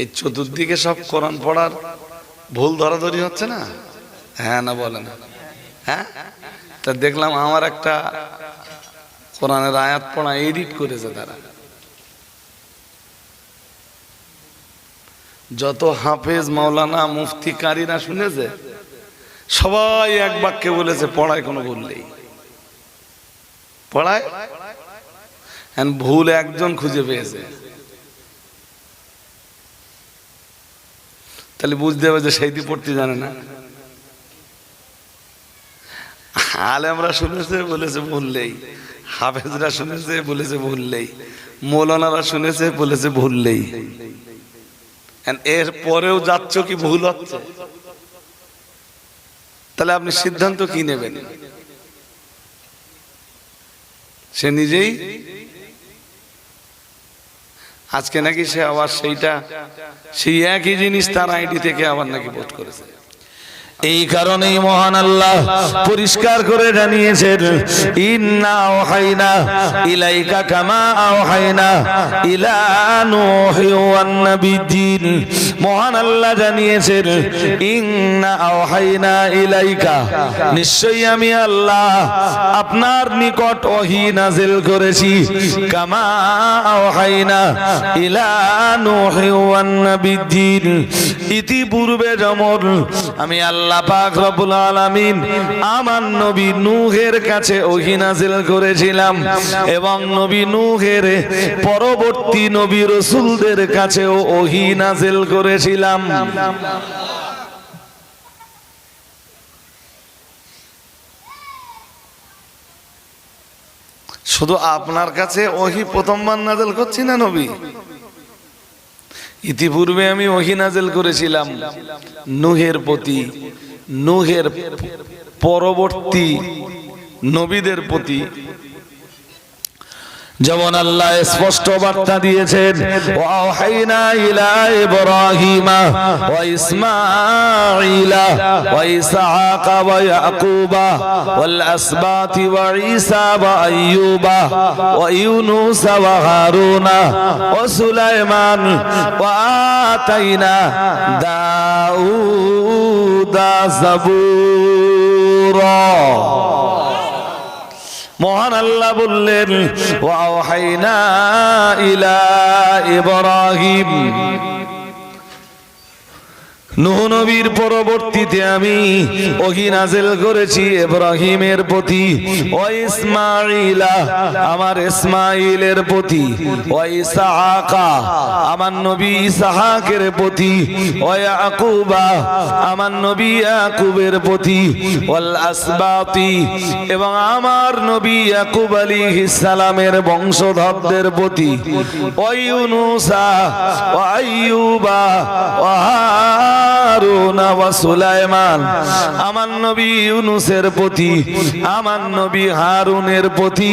এই চতুর্দিকে সব কোরআন পড়ার ভুল ধরাধরি হচ্ছে না? হ্যাঁ না বলে না। হ্যাঁ? তা দেখলাম আমার একটা কোরআনের আয়াত পড়া এডিট করেছে তারা। যত হাফেজ মাওলানা মুফতি কারিরা শুনেছে, সবাই এক বাক্যে বলেছে, পড়ায় কোনো ভুল নেই। পড়ায়? ভুল একজন খুঁজে পেয়েছে। তাহলে বুঝতে হবে যে সেইটি পড়তে জানে না। আলেমরা শুনেছে, বলেছে ভুললেই হাফেজরা শুনেছে, বলেছে ভুললেই মৌলানারা শুনেছে, বলেছে ভুললেই এর পরেও যাচ্ছ কি ভুল হচ্ছে? তাহলে আপনি সিদ্ধান্ত কি নেবেন? সে নিজেই আজকে নাকি সে আবার সেইটা, সেই একই জিনিস তার আইডি থেকে আবার নাকি বোধ করেছে। এই কারণেই মহান আল্লাহ পরিষ্কার করে জানিয়েছেন, ইন্না ওহাইনা ইলাইকা কামা ওহাইনা ইলা নূহি ওয়ান নাবিয়্যিন। মহান আল্লাহ জানিয়েছেন, ইন্না ওহাইনা ইলাইকা। নিশ্চয়ই আমি আল্লাহ আপনার নিকট ওহী নাজিল করেছি। কামা ওহাইনা ইলা নূহি ওয়ান নাবিয়্যিন। ইতিপূর্বে যেমন আমি আল্লাহ পাক রব্বুল আলামিন আমার নবী নূহের কাছে ওহী নাযিল করেছিলাম এবং নবী নূহের পরবর্তী নবী রাসূলদের কাছেও ওহী নাযিল করেছিলাম। শুধু আপনার কাছে ওহি প্রথমবার নাজেল করছি না নবী? ইতিপূর্বে আমি ওহি নাজেল করেছিলাম। নুহের প্রতি নুহের পরবর্তী নবীদের প্রতি যেমন আল্লাহ স্পষ্ট বার্তা দিয়েছেন ওয়াহাইনা ইলা ইব্রাহিমা ওয়া ইসমাঈলা ওয়া ইসহাকা ওয়া ইয়াকুবা ওয়াল আসবাতি ওয়া ঈসা ওয়া আইয়ুবা ওয়া ইউনুস ওয়া ওয়া সুলাইমান ওয়া আতাইনা দাউদা জাবুরা। মহান আল্লাহ বললেন ওয়াহাইনা ইলা ইব্রাহিম। নবীর পরবর্তীতে আমি ওহি নাজেল করেছি ইব্রাহিমের প্রতি, ও ইসমাইলা আমার ইসমাইলের প্রতি, ও ইসহাকা আমার নবী ইসহাকের প্রতি, ও ইয়াকুবা আমার নবী ইয়াকুবের প্রতি, ওয়াল আসবাতি এবং আমার নবী ইয়াকুব আলাইহিস সালামের বংশধরদের প্রতি, ও ইউনুসা, ও আইয়ুবা, ও হারুনা ওয়া সুলাইমান। আমার নবী প্রতি, আমার নবী হারুনের প্রতি,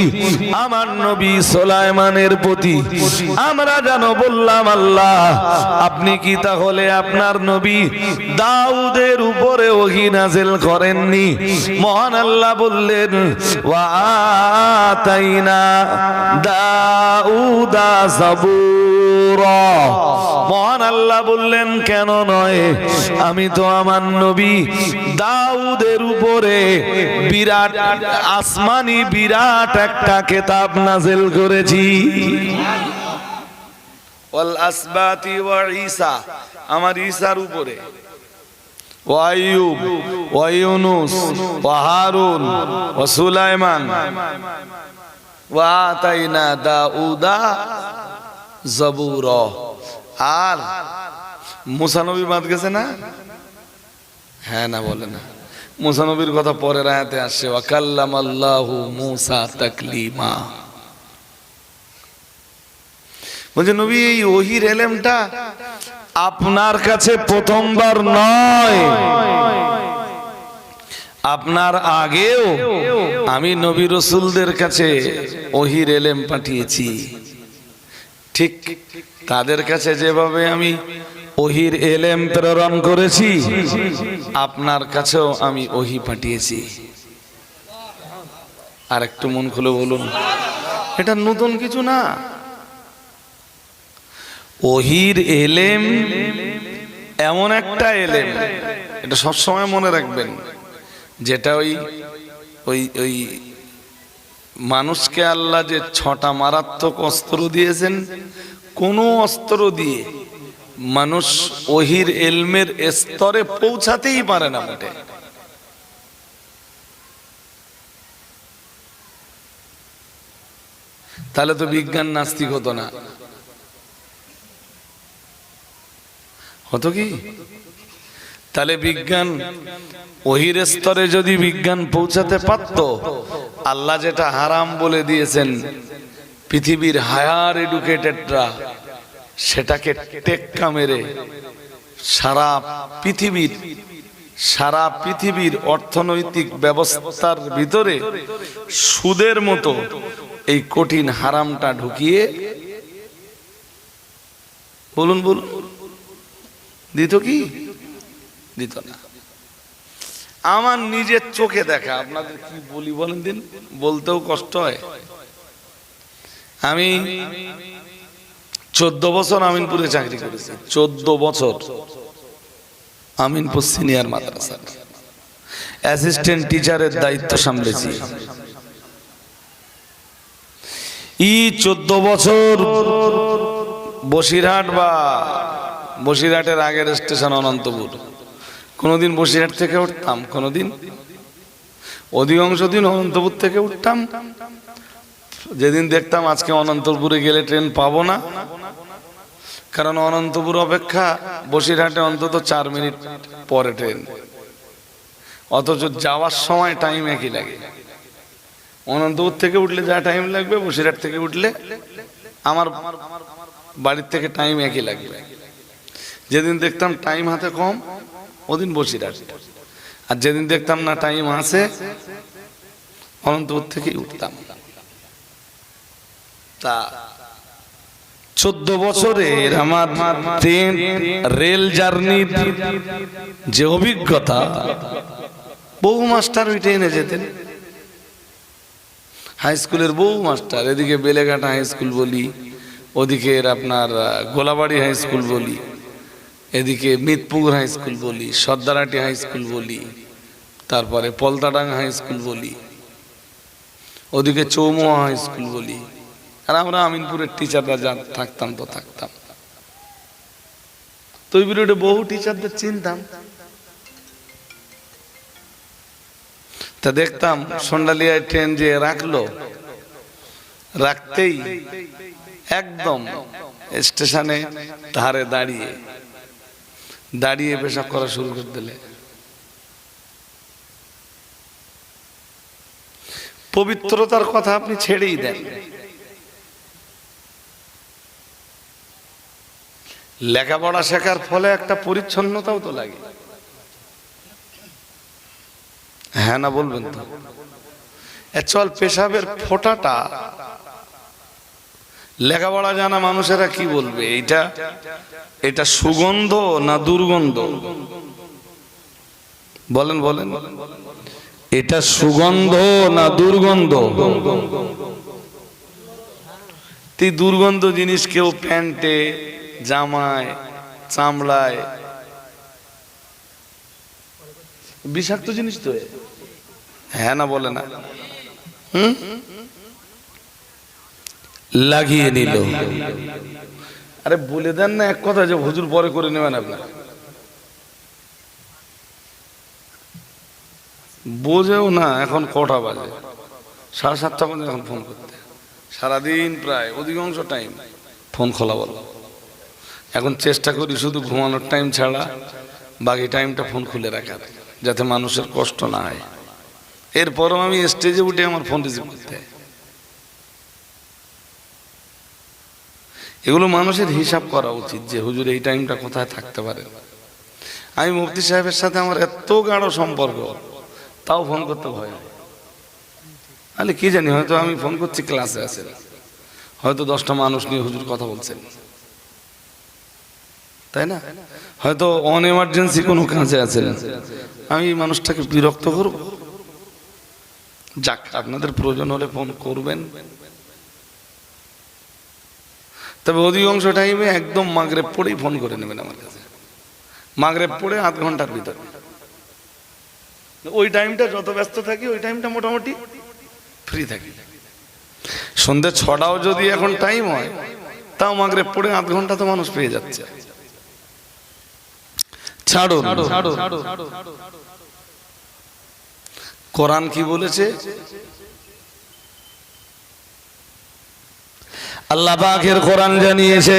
আমার নবী সুলাইমানের প্রতি আমরা জানো বললাম, আল্লাহ, আপনি কি তাহলে আপনার নবী দাউদের উপরে ওহি করেননি? মহান আল্লাহ বললেন, ওয়া আতাইনা দাউদা জাবুরা। মহান আল্লাহ বললেন কেন নয়? আমি তো আমার নবী দাউদের উপরে বিরাট আসমানি বিরাট একটা কেতাব নাজিল করেছি। ওয়াল আসবাতি ওয়া ঈসা আমার ঈসার উপরে। ওয়াইয়ুব ওয়া ইউনুস ওয়া হারুন ওয়া সুলাইমান। ওয়া আতাইনা দাউদা জাবুরা। আর মুসা নবী বাদ গেছে না? হ্যাঁ না, বলে না। মুসা নবীর কথা পরের আয়াতে আসছে ওয়া কাল্লামাল্লাহু মুসা তাকলিমা। বলছে, নবী, এই ওহির এলেমটা আপনার কাছে প্রথমবার নয়। আপনার আগেও আমি নবী রসুলদের কাছে ওহির এলেম পাঠিয়েছি। ঠিক তাদের কাছে যেভাবে আমি ওহির এলেম প্রেরণ করেছি, আপনার কাছেও আমি ওহি পাঠিয়েছি। আর একটু মন খুলে বলুন, এটা নতুন কিছু না? ওহির এলেম এমন একটা এলেম, এটা সবসময় মনে রাখবেন, যেটা ওই ওই ওই মানুষকে আল্লাহ যে ছটা মারাত্মক অস্ত্র দিয়েছেন, কোনো অস্ত্র দিয়ে মানুষ ওহির এলমের স্তরে পৌঁছাতেই পারে না মোটে। তাহলে তো বিজ্ঞান নাস্তিক হতো না। হতো কি? তাহলে বিজ্ঞান ওহির স্তরে যদি বিজ্ঞান পৌঁছাতে পারত, আল্লাহ যেটা হারাম বলে দিয়েছেন, পৃথিবীর হায়ার এডুকেটেডরা সেটাকে টেক্কা মেরে সারা পৃথিবীর সারা পৃথিবীর অর্থনৈতিক ব্যবস্থার ভিতরে সুদের মতো এই কঠিন হারামটা ঢুকিয়ে বলুন বলুন। দিত কি? দিত না। আমার নিজের চোখে দেখা, আপনাদের কি বলি বলেন দিন? বলতেও কষ্ট হয়। আমি চোদ্দ বছর আমিনপুরে চাকরি করেছি। চোদ্দ বছর আমিনপুর সিনিয়র মাদ্রাসা অ্যাসিস্ট্যান্ট টিচারের দায়িত্ব সামলেছি। ই চোদ্দ বছর বসিরহাট বা বসিরহাটের আগের স্টেশন অনন্তপুর। কোনোদিন বসিরহাট থেকে উঠতাম, কোনোদিন। অধিকাংশ দিন অনন্তপুর থেকে উঠতাম। যেদিন দেখতাম আজকে অনন্তপুরে গেলে ট্রেন পাবো না। কারণ অনন্তপুর অপেক্ষা বসিরহাটে অন্তত চার মিনিট পরে ট্রেন। অথচ যাওয়ার সময় টাইম একই লাগে। অনন্তপুর থেকে উঠলে যা টাইম লাগবে, বসিরহাট থেকে উঠলে আমার বাড়ির থেকে টাইম একই লাগবে। যেদিন দেখতাম টাইম হাতে কম ওদিন বসিরহাট আর যেদিন দেখতাম না টাইম আছে, অনন্তপুর থেকেই উঠতাম। তা চোদ্দ বছরের আমার ট্রেন, রেল জার্নির যে অভিজ্ঞতা, বহু মাস্টার ওই ট্রেনে যেতেন। হাই স্কুলের বহু মাস্টার, এদিকে বেলেঘাটা হাই স্কুল বলি ওদিকে আপনার গোলাবাড়ি হাই স্কুল বলি। এদিকে মিতপুকুর হাই স্কুল বলি সর্দারাটি হাই স্কুল বলি, তারপরে পলতাডাঙ্গা হাই স্কুল বলি, ওদিকে চৌমুয়া হাই স্কুল বলি। আর আমরা আমিনপুরের টিচাররা যা থাকতাম তো থাকতাম। তো ওই বিরুদ্ধে বহু টিচারদের চিনতাম। তা দেখতাম সন্ডালিয়ায় ট্রেন যে রাখল, রাখতেই একদম স্টেশনে ধারে দাঁড়িয়ে দাঁড়িয়ে পেশাব করা শুরু করে দিলে। পবিত্রতার কথা আপনি ছেড়েই দেন। লেখাপড়া শেখার ফলে একটা পরিচ্ছন্নতাও তো লাগে। হ্যাঁ না বলবেন তো? চল পেশাবের ফোঁটাটা লেখাপড়া জানা মানুষেরা কি বলবে? এটা এটা সুগন্ধ না দুর্গন্ধ? বলেন বলেন। এটা সুগন্ধ না দুর্গন্ধ? তুই দুর্গন্ধ জিনিস কেউ প্যান্টে, জামায়, চামড়ায়। বিষাক্ত জিনিস তো হ্যাঁ না, বলে না। হুম? লাগিয়ে নিল। আরে বলে দেন না এক কথা যে হুজুর পরে করে নেবেন আপনার। বোঝেও না এখন কটা বাজে। সাড়ে সাতটা বাজে এখন ফোন করতে। সারাদিন প্রায় অধিকাংশ টাইম ফোন খোলা বলো এখন চেষ্টা করি শুধু ঘুমানোর টাইম ছাড়া বাকি টাইমটা ফোন খুলে রাখার যাতে মানুষের কষ্ট না হয়। এরপরও আমি স্টেজে উঠে আমার ফোন রিসিভ করতে। হয়। এগুলো মানুষের হিসাব করা উচিত যে, হুজুর, এই টাইমটা কোথায় থাকতে পারে? আমি মুফতি সাহেবের সাথে আমার এত গাঢ় সম্পর্ক, তাও ফোন করতে ভয় তাহলে কি জানি, হয়তো আমি ফোন করছি, ক্লাসে আছে। হয়তো দশটা মানুষ নিয়ে হুজুর কথা বলছেন। তাই না? হয়তো অন এমার্জেন্সি কোনো কাজে আছেন। আমি মানুষটাকে বিরক্ত করব। যাক, আপনাদের প্রয়োজন হলে ফোন করবেন। তবে অধিকাংশ টাইমে একদম মাগরেব পড়েই ফোন করে নেবেন আমার কাছে। মাগরেব পড়ে আধ ঘণ্টার ভিতরে। ওই টাইমটা যত ব্যস্ত থাকি, ওই টাইমটা মোটামুটি ফ্রি থাকি। সন্ধ্যে ছটাও যদি এখন টাইম হয়, তাও মাগরেব পড়ে আধ ঘণ্টা তো মানুষ পেয়ে যাচ্ছে। ছাড়ো কোরআন কি বলেছে? আল্লাহ কোরআন জানিয়েছে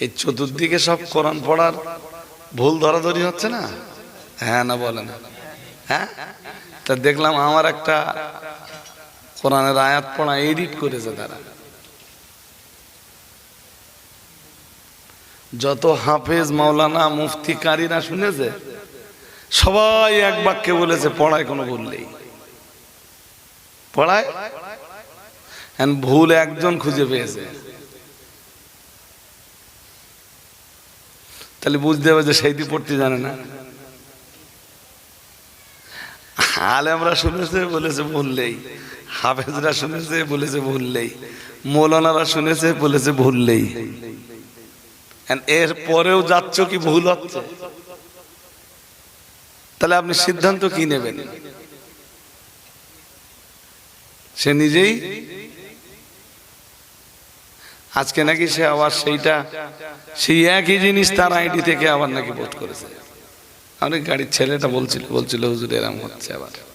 এই চতুর্দিকে সব কোরআন পড়ার ভুল ধরাধরি হচ্ছে না? হ্যাঁ না বলে না হ্যাঁ? তা দেখলাম আমার একটা কোরআনের আয়াত পড়া এডিট করেছে তারা। যত হাফেজ মাওলানা মুফতি কারীরা শুনেছে, সবাই এক বাক্যে বলেছে, পড়ায় কোনো বললেই পড়ায়? And ভুল একজন খুঁজে পেয়েছে। তাহলে বুঝতে হবে যে সেইটি পড়তে জানে না। আলেমরা শুনেছে, বলেছে ভুল বললেই হাফেজরা শুনেছে, বলেছে ভুল ভুললেই মৌলানারা শুনেছে, বলেছে ভুললেই And এর পরেও যাচ্ছ কি ভুল হচ্ছে? তাহলে আপনি সিদ্ধান্ত কি নেবেন? সে নিজেই? আজকে নাকি সে আবার সেইটা, সেই একই জিনিস তার আইডি থেকে আবার নাকি ভোট করেছে। অনেক গাড়ির ছেলেটা বলছিল বলছিল, হুজুর, এরম হচ্ছে আবার।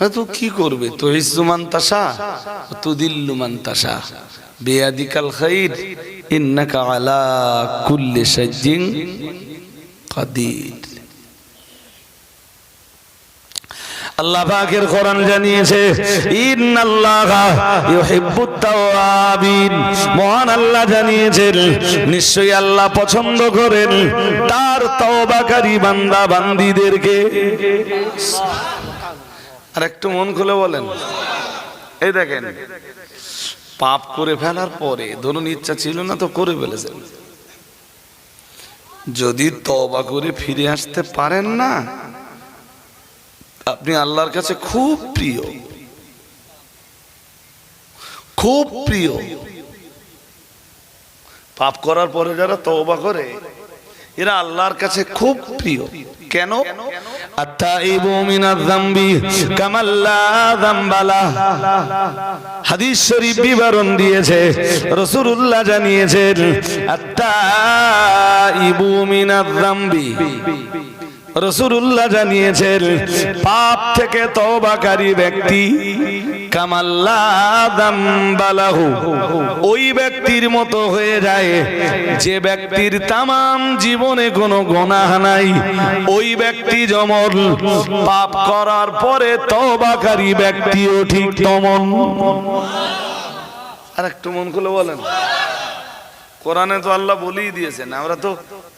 হ্যাঁ তো কি করবে? তো হিসুমান তাসা তুদিল্লুমান তাসা বেয়াদিকাল খাইর, ইন্নাকা আলা কুল্লি সাজ্জিন কাদির। আল্লাহ পাকের কোরআন জানিয়েছে, ইন্নাল্লাহা তাওয়াবিন। মহান আল্লাহ জানিয়েছেন, নিশ্চয়ই আল্লাহ পছন্দ করেন তার তওবাকারী বান্দা বান্দীদেরকে। আর একটু মন খুলে বলেন। এই দেখেন, পাপ করে ফেলার পরে ধরুন ইচ্ছা ছিল না তো করে ফেলেছেন। যদি তবা করে ফিরে আসতে পারেন না, আপনি আল্লাহর কাছে খুব প্রিয়। খুব প্রিয়। পাপ করার পরে যারা তবা করে, এরা আল্লাহর কাছে খুব প্রিয়। কেন? আত্তাইবু মিনাজ যামবি দিয়েছে রাসূলুল্লাহ জানিয়েছেন আত্তাইবু যামবি রসুল্লাহ জানিয়েছেন, পাপ থেকে তওবাকারী ব্যক্তি ওই ব্যক্তির মতো হয়ে যায়, যে ব্যক্তির তামাম জীবনে কোনো নাই, ওই ব্যক্তি পাপ করার পরে তওবাকারী ব্যক্তিও ঠিক তমন। আর একটু মন খুলে বলেন। কোরআনে তো আল্লাহ বলেই দিয়েছেন, আমরা তো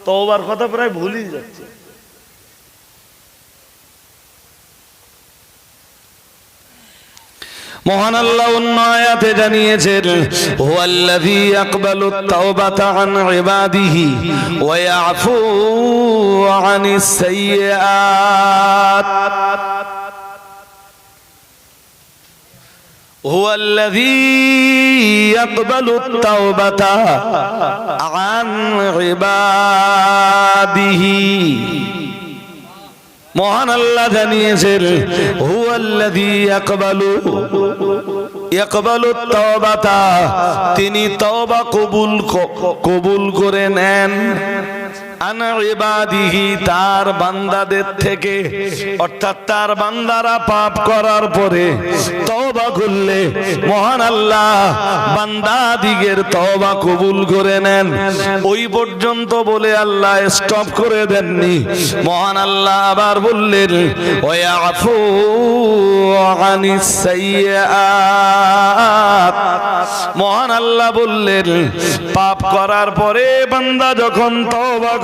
তওবার কথা প্রায় ভুলেই যাচ্ছি। মহান আল্লাহ অন্য আয়াতে জানিয়েছেন হুয়াল্লাযী ইয়াকবালু তাওবাতা আন ইবাদিহি ওয়া ইয়াফু আনিস সাইয়্যাত هو الذي يقبل التوبة عن عباده মহান আল্লাহ জানিয়েছেন তিনি তওবা কবুল কবুল করে নেন। তার বান্দাদের থেকে, অর্থাৎ তার বান্দারা পাপ করার পরে তওবা করলে মহান আল্লাহ বান্দা দিগের তওবা কবুল করে নেন। ওই পর্যন্ত বলে আল্লাহ স্টপ করে দেননি। মহান আল্লাহ আবার বললেন মহান আল্লাহ বললেন, পাপ করার পরে বান্দা যখন তওবা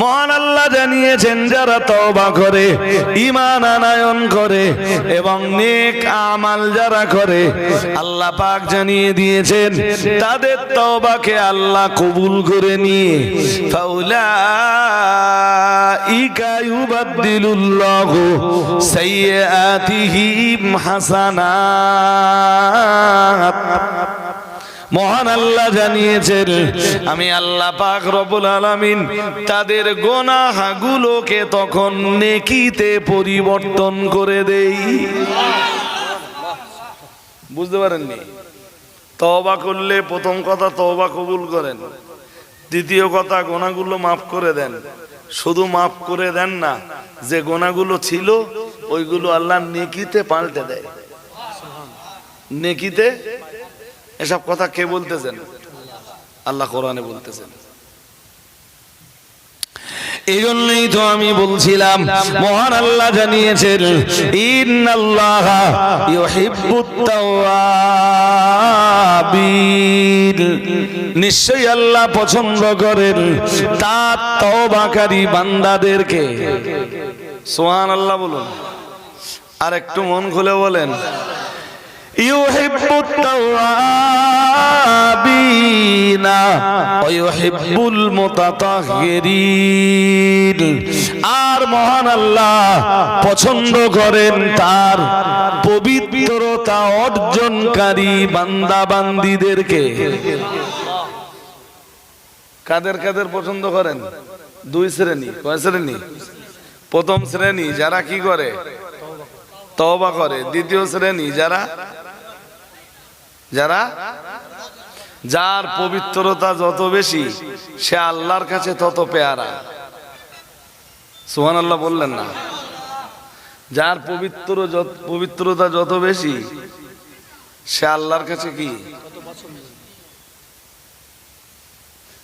মহান আল্লাহ জানিয়েছেন, যারা তওবা করে, ঈমান আনায়ন করে এবং নেক আমাল যারা করে, আল্লাহ পাক জানিয়ে দিয়েছেন, তাদের তওবাকে আল্লাহ কবুল করে নিয়ে, ফাউলাইকা ইউবাদদিলুল্লাহু সাইয়্যাতিহিম হাসানাত। মহান আল্লাহ জানিয়েছেন, আমি আল্লাহ পাক রব্বুল আলামিন তাদের গোনাহগুলোকে তখন নেকিতে পরিবর্তন করে দেই। বুঝতে পারেননি? তওবা করলে প্রথম কথা তওবা কবুল করেন। দ্বিতীয় কথা গোনাগুলো মাফ করে দেন। শুধু মাফ করে দেন না, যে গোনাগুলো ছিল, ওইগুলো আল্লাহ নেকিতে পাল্টে দেয়। নেকিতে এসব কথা কে বলতেছেন? আল্লাহ কোরআনে বলতেছেন। এই জন্যই তো আমি বলছিলাম, মহান আল্লাহ জানিয়েছেন নিশ্চয়ই আল্লাহ পছন্দ করেন তার তওবাকারী বান্দাদেরকে। সোহান আল্লাহ বলুন। আর একটু মন খুলে বলেন। يحب التوابين ويحب المتطهرين আর মহান আল্লাহ পছন্দ করেন তার পবিত্রতা অর্জনকারী বান্দা বান্দিদেরকে কাদের কাদের পছন্দ করেন দুই শ্রেণী কয় শ্রেণী প্রথম শ্রেণী যারা কি করে তওবা করে দ্বিতীয় শ্রেণী যারা যারা? যার পবিত্রতা যত বেশি, সে আল্লাহর কাছে তত পেয়ারা। সুহান আল্লাহ বললেন না। যার পবিত্র পবিত্রতা যত বেশি, সে আল্লাহর কাছে কি?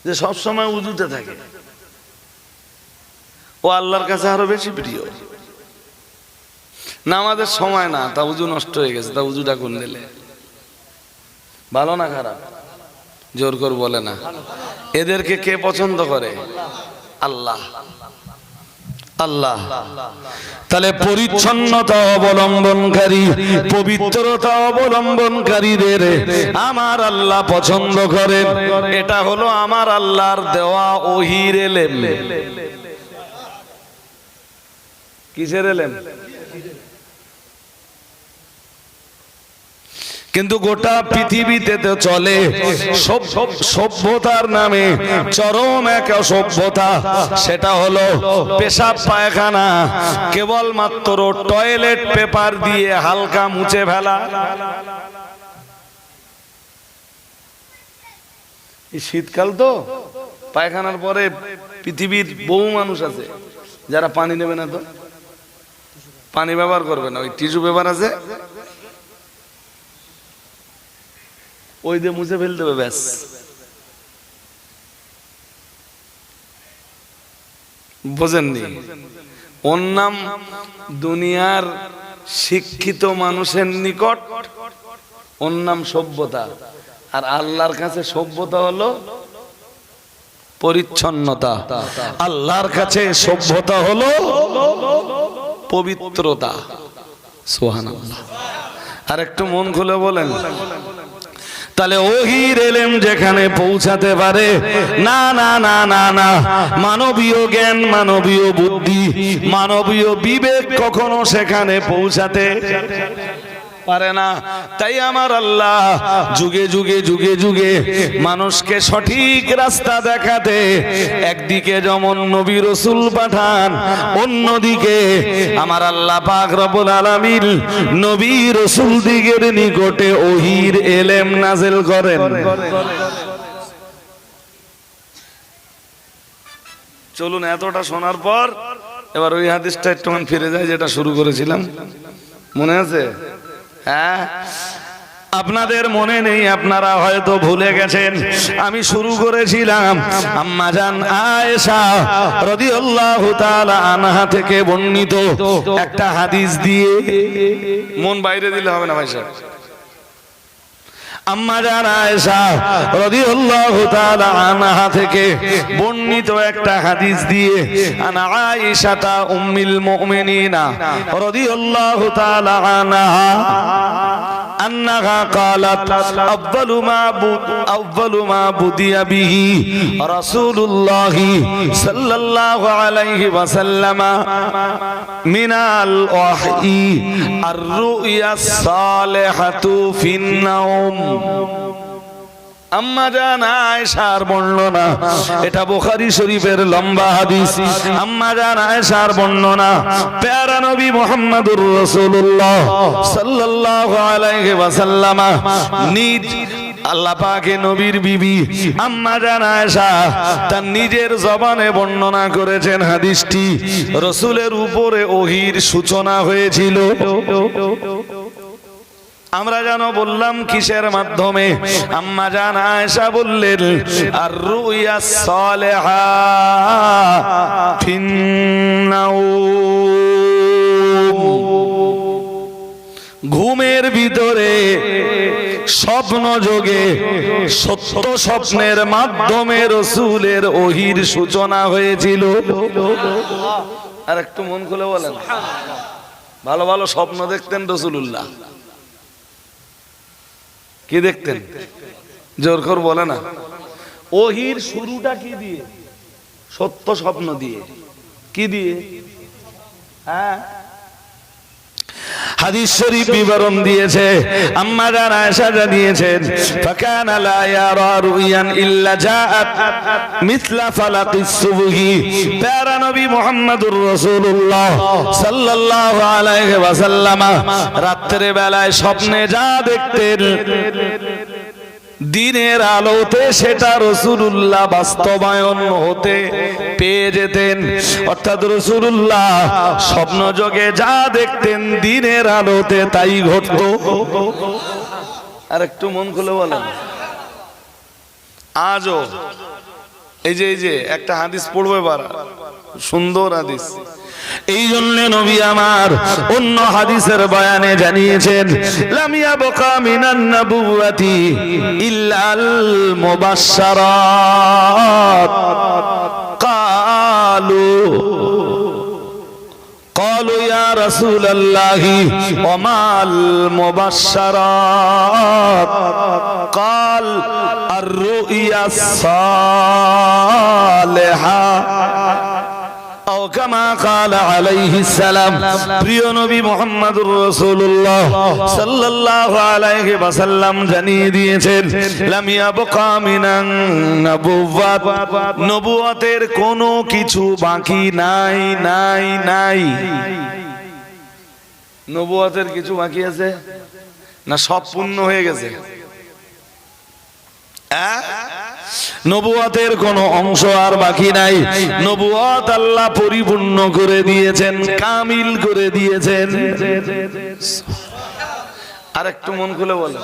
যে সব সময় উজুতে থাকে। ও আল্লাহর কাছে আরও বেশি প্রিয়। না আমাদের সময় না, তা উজু নষ্ট হয়ে গেছে, তা উজুটা কোন দিলে? ভালো না খারাপ? জোর করে বলে না। এদেরকে কে পছন্দ করে? আল্লাহ। আল্লাহ। তাহলে পরিচ্ছন্নতা অবলম্বনকারী, পবিত্রতা অবলম্বনকারীদের আমার আল্লাহ পছন্দ করেন এটা হলো আমার আল্লাহর দেওয়া ওহির এলেম। কিসের এলেম? কিন্তু গোটা পৃথিবীতে তো চলে সভ্য- সভ্যতার নামে চরম এক অসভ্যতা। সেটা হলো পেশাব পায়খানা, কেবলমাত্র টয়লেট পেপার দিয়ে হালকা মুছে ফেলা। শীতকাল তো, পায়খানার পরে পৃথিবীর বহু মানুষ আছে, যারা পানি নেবে না তো। পানি ব্যবহার করবে না, ওই টিস্যু পেপার আছে। ওই দিয়ে মুছে ফেলতে হবে, ব্যাস। বোঝেননি? নাম দুনিয়ার শিক্ষিত মানুষের নিকট। নাম সভ্যতা। আর আল্লাহর কাছে সভ্যতা হলো পরিচ্ছন্নতা। আল্লাহর কাছে সভ্যতা হলো পবিত্রতা। সোহান আর একটু মন খুলে বলেন। তাহলে ওহির এলেম যেখানে পৌঁছাতে পারে। না না না না না। মানবীয় জ্ঞান, মানবীয় বুদ্ধি, মানবীয় বিবেক কখনো সেখানে পৌঁছাতে পারে না। তাই আমার আল্লাহ যুগে যুগে যুগে যুগে মানুষকে সঠিক রাস্তা দেখাতে একদিকে যেমন নবী রসুল পাঠান, অন্যদিকে আমার আল্লাহ পাক রব্বুল আলামিন নবী রসুল দিগের নিকটে ওহির এলেম নাজেল করেন। চলুন, এতটা শোনার পর এবার ওই হাদিসটা একটুখানি ফিরে যায় যেটা শুরু করেছিলাম। মনে আছে? হ্যাঁ? আপনাদের মনে নেই, আপনারা হয়তো ভুলে গেছেন। আমি শুরু করেছিলাম। আম্মা জান আয়েশা রাদিয়াল্লাহু তাআলা আনহা থেকে বর্ণিত একটা হাদিস দিয়ে। মন বাইরে দিলে হবে না ভাই সাহেব। আম্মা জান আয়েশা রাদিয়াল্লাহু তাআলা আনহা থেকে বর্ণিত একটা হাদিস দিয়ে, আনা আয়েশাতা উম্মিল মুমিনিনা রাদিয়াল্লাহু তাআলা আনহা أنها قالت أول ما بود أول ما بدي به رسول الله صلى الله عليه وسلم من الوحي الرؤيا الصالحة في النوم আম্মা জান আয়েশার বর্ণনা এটা বুখারী শরীফের লম্বা হাদিস। আম্মা জান আয়েশার বর্ণনা প্যারা নবী মুহাম্মদুর রাসূলুল্লাহ সাল্লাল্লাহু আলাইহি ওয়াসাল্লাম। নিজ আল্লাহ পাকে নবীর বিবি আম্মা জান আয়েশা তার নিজের জবানে বর্ণনা করেছেন হাদিসটি। রসুলের উপরে ওহির সূচনা হয়েছিল। আমরা যেন বললাম কিসের মাধ্যমে? আম্মা জান আয়েশা বললেন আর রুইয়া সালেহা ঘুমের ভিতরে স্বপ্ন যোগে, সত্য স্বপ্নের মাধ্যমে রসুলের ওহির সূচনা হয়েছিল। আর একটু মন খুলে বলেন। ভালো ভালো স্বপ্ন দেখতেন রসুল্লাহ কি দেখতেন? জোর কর বলে না। ওহির শুরুটা কি দিয়ে? সত্য স্বপ্ন দিয়ে। কি দিয়ে? হ্যাঁ? হাদিস শরীফ বিবরণ দিয়েছে। আম্মা জান আয়েশা জানিয়েছেন, ফাকানা লা ইয়ারা রুয়ান ইল্লা জাআত মিথলা ফালাকিস সুবহি। প্যারা নবী মুহাম্মদুর রাসূলুল্লাহ সাল্লাল্লাহু আলাইহি ওয়াসাল্লাম রাত্রে বেলায় স্বপ্নে যা দেখতেন দিনের আলোতে সেটা রসুল্লাহ বাস্তবায়ন হতে পেয়ে যেতেন। অর্থাৎ রসুল্লাহ স্বপ্ন যোগে যা দেখতেন দিনের আলোতে তাই ঘটত। আর একটু মন খুলে বলেন। আজও এই যে এই যে, একটা হাদিস পড়ব এবার। সুন্দর হাদিস। এই জন্য নবী আমার অন্য হাদিসের বয়ানে জানিয়েছেন, লামিয়া বোকা মিনান নাবুয়াতি ইল্লাল মুবাশশারাত। কালু قالوا يا رسول الله وما المبشرات قال الرؤيا الصالحة প্রিয় মুহাম্মদুর ওয়াসাল্লাম জানিয়ে দিয়েছেন, লাম ইয়াবকা মিনান নবুওয়াত। নবুয়তের কোনো কিছু বাকি নাই নাই নাই। নবুয়াতের কিছু বাকি আছে? না সব পূর্ণ হয়ে গেছে? হ্যাঁ? নবুয়তের কোন অংশ আর বাকি নাই। নবুয়াত আল্লাহ পরিপূর্ণ করে দিয়েছেন, কামিল করে দিয়েছেন। আর একটু মন খুলে বলেন